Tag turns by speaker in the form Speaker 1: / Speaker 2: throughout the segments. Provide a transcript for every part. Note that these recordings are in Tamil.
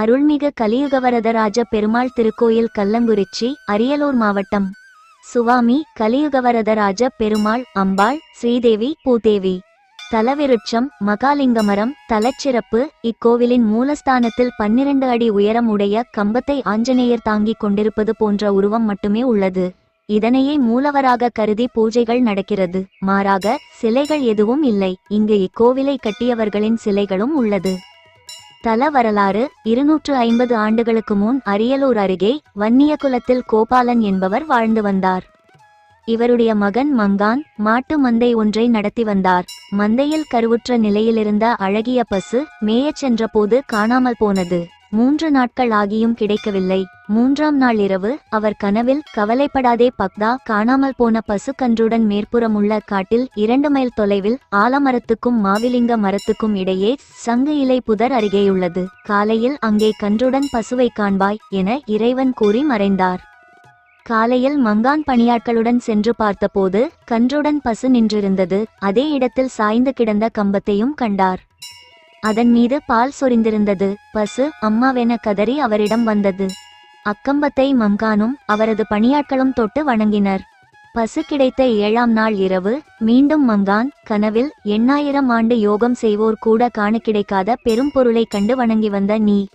Speaker 1: அருள்மிகு கலியுகவரதராஜ பெருமாள் திருக்கோயில் கல்லங்குறிச்சி அரியலூர் மாவட்டம். சுவாமி கலியுகவரதராஜ பெருமாள் அம்பாள் ஸ்ரீதேவி பூதேவி. தலவிருட்சம் மகாலிங்கமரம் தலச்சிறப்பு இக்கோவிலின் மூலஸ்தானத்தில் பன்னிரண்டு அடி உயரம் உடைய கம்பத்தை ஆஞ்சநேயர் தாங்கிக் கொண்டிருப்பது போன்ற உருவம் மட்டுமே உள்ளது. இதனையே மூலவராக கருதி பூஜைகள் நடக்கிறது. மாறாக சிலைகள் எதுவும் இல்லை. இங்கு இக்கோவிலை கட்டியவர்களின் சிலைகளும் உள்ளது. தல வரலாறு இருநூற்று ஐம்பது ஆண்டுகளுக்கு முன் அரியலூர் அருகே வன்னியகுலத்தில் கோபாலன் என்பவர் வாழ்ந்து வந்தார். இவருடைய மகன் மங்கான் மாட்டு மந்தை ஒன்றை நடத்தி வந்தார். மந்தையில் கருவுற்ற நிலையிலிருந்த அழகிய பசு மேயச் சென்றபோது காணாமல் போனது. மூன்று நாட்கள் ஆகியும் கிடைக்கவில்லை. மூன்றாம் நாள் இரவு அவர் கனவில் கவலைப்படாதே பக்தா காணாமல் போன பசுக்கன்றுடன் மேற்புறமுள்ள காட்டில் இரண்டு மைல் தொலைவில் ஆலமரத்துக்கும் மாவிலிங்க மரத்துக்கும் இடையே சங்கு இலை புதர் அருகேயுள்ளது. காலையில் அங்கே கன்றுடன் பசுவை காண்பாய் என இறைவன் கூறி மறைந்தார். காலையில் மங்கான் பணியாட்களுடன் சென்று பார்த்தபோது கன்றுடன் பசு நின்றிருந்தது. அதே இடத்தில் சாய்ந்து கிடந்த கம்பத்தையும் கண்டார். அதன் மீது பால் சொரிந்திருந்தது. பசு அம்மாவென கதறி அவரிடம் வந்தது. அக்கம்பத்தை மங்கானும் அவரது பணியாட்களும் தொட்டு வணங்கினர். பசு கிடைத்த ஏழாம் நாள் இரவு மீண்டும் மங்கான் கனவில் எண்ணாயிரம் ஆண்டு யோகம் செய்வோர் கூட காண கிடைக்காத பெரும் பொருளைக் கண்டு வணங்கி வந்த நீ.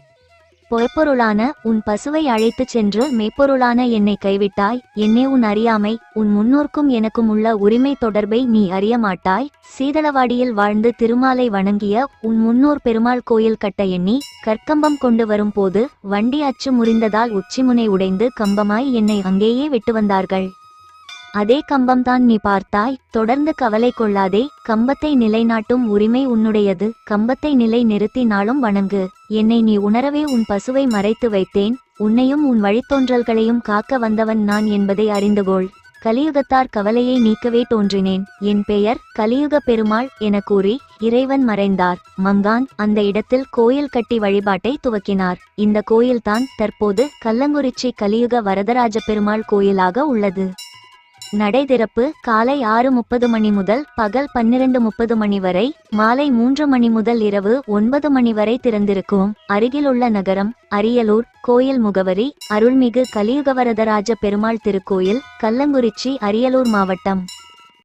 Speaker 1: பொய்ப்பொருளான உன் பசுவை அழைத்துச் சென்று மெய்ப்பொருளான என்னை கைவிட்டாய். என்னே உன் அறியாமை உன் முன்னோர்க்கும் எனக்கும் உள்ள உரிமை தொடர்பை நீ அறிய மாட்டாய். சீதளவாடியில் வாழ்ந்து திருமாலை வணங்கிய உன் முன்னோர் பெருமாள் கோயில் கட்ட எண்ணி கற்கம்பம் கொண்டு வரும்போது வண்டி அச்சு முறிந்ததால் உச்சிமுனை உடைந்து கம்பமாய் என்னை அங்கேயே விட்டு வந்தார்கள். அதே கம்பம்தான் நீ பார்த்தாய். தொடர்ந்து கவலை கொள்ளாதே. கம்பத்தை நிலைநாட்டும் உரிமை உன்னுடையது. கம்பத்தை நிலை நிறுத்தினாலும் வணங்கு. என்னை நீ உணரவே உன் பசுவை மறைத்து வைத்தேன். உன்னையும் உன் வழித்தோன்றல்களையும் காக்க வந்தவன் நான் என்பதை அறிந்துகொள். கலியுகத்தார் கவலையை நீக்கவே தோன்றினேன். என் பெயர் கலியுக பெருமாள் என கூறி இறைவன் மறைந்தார். மங்கான் அந்த இடத்தில் கோயில் கட்டி வழிபாட்டை துவக்கினார். இந்த கோயில்தான் தற்போது கள்ளங்குறிச்சி கலியுக வரதராஜ பெருமாள் கோயிலாக உள்ளது. நடை திறப்பு காலை ஆறு முப்பது மணி முதல் பகல் பன்னிரண்டு முப்பது மணி வரை மாலை மூன்று மணி முதல் இரவு ஒன்பது மணி வரை திறந்திருக்கும் அருகிலுள்ள நகரம் அரியலூர் கோயில் முகவரி அருள்மிகு கலியுகவரதராஜ பெருமாள் திருக்கோயில் கல்லங்குறிச்சி அரியலூர் மாவட்டம்.